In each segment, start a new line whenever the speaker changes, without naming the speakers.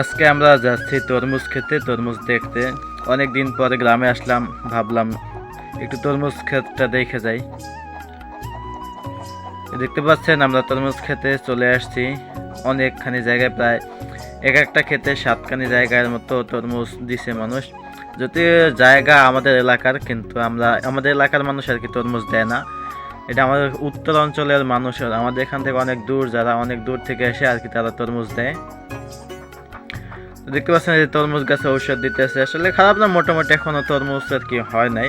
আজকে আমরা যাচ্ছি তরমুজ খেতে, তরমুজ দেখতে। অনেক দিন পরে গ্রামে আসলাম, ভাবলাম একটু তরমুজ ক্ষেতটা দেখে যাই। দেখতে পাচ্ছেন, আমরা তরমুজ খেতে চলে আসছি। অনেকখানি জায়গায় প্রায় এক একটা খেতে সাতখানি জায়গার মতো তরমুজ দিছে মানুষ। যদি জায়গা আমাদের এলাকার, কিন্তু আমরা, আমাদের এলাকার মানুষ আর কি তরমুজ দেয় না। এটা আমাদের উত্তর অঞ্চলের মানুষ আমাদের এখান থেকে অনেক দূর, যারা অনেক দূর থেকে এসে আর কি তারা তরমুজ দেয়। দেখতে পাচ্ছেন যে তরমুজ গাছে ঔষধ দিতেছে। আসলে খারাপ না, মোটামুটি এখনও তরমুজ আর কি হয় নাই।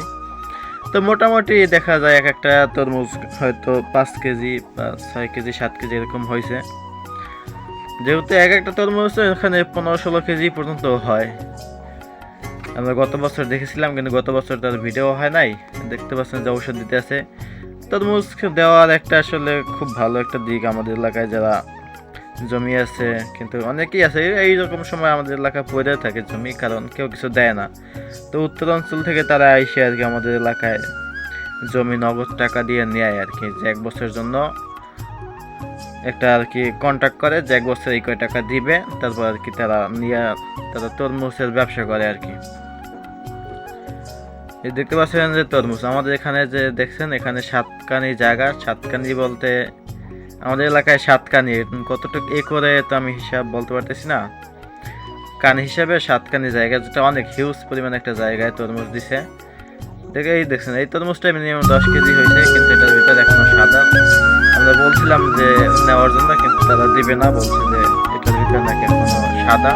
তো মোটামুটি দেখা যায় এক একটা তরমুজ হয়তো পাঁচ কেজি বা ছয় কেজি, সাত কেজি এরকম হয়েছে। যেহেতু এক একটা তরমুজ এখানে পনেরো ষোলো কেজি পর্যন্ত হয়। আমরা গত বছর দেখেছিলাম, কিন্তু গত বছর তার ভিডিও হয় নাই। দেখতে পাচ্ছেন যে ঔষধ দিতে আছে তরমুজ দেওয়ার একটা আসলে খুব ভালো একটা দিক আমাদের এলাকায় যারা জমি আছে, কিন্তু অনেকেই আছে। এই রকম সময় আমাদের এলাকায় পড়ে থাকে জমি, কারণ কেউ কিছু দেয় না। তো উত্তর অঞ্চল থেকে তারা এসে আর কি আমাদের এলাকায় জমি, নগদ টাকা দিয়ে নেয় আর কি, যে এক বছরের জন্য একটা আর কি কন্ট্যাক্ট করে, যে এক বছর এই কয় টাকা দিবে, তারপর আর কি তারা নিয়ে, তারা তরমুজের ব্যবসা করে আর কি। দেখতে পাচ্ছেন যে তরমুজ। আমাদের এখানে যে দেখছেন, এখানে সাতকানি জায়গা। সাতকানি বলতে আমাদের এলাকায় সাতকানি কতটুকু এ করে তো আমি হিসাব বলতে পারতেছি না। কান হিসাবে সাতকানি জায়গা, যেটা অনেক হিউজ পরিমাণ একটা জায়গায় তরমুজ দিছে। দেখে এই দেখছেন, এই তরমুজটা মিনিমাম দশ কেজি হয়েছে, কিন্তু এটার ভিতরে এখনও সাদা। আমরা বলছিলাম যে নেওয়ার জন্য, কিন্তু তারা দিবে না, বলছে যে এটার ভিতরে নাকি এখনও সাদা,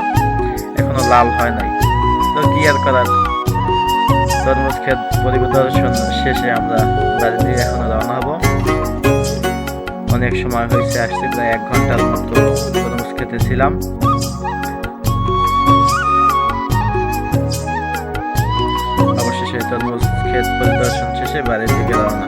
এখনও লাল হয় নাই। তো কি আর করার? তরমুজ ক্ষেত পরিদর্শন শেষে আমরা বাড়ি থেকে এখনও রওনা হব। অনেক সময় হয়েছে, আসতে প্রায় এক ঘণ্টার মতো তরমুজ খেতেছিলাম। অবশেষে তরমুজ ক্ষেত পরিদর্শন শেষে বাড়ির দিকে রওনা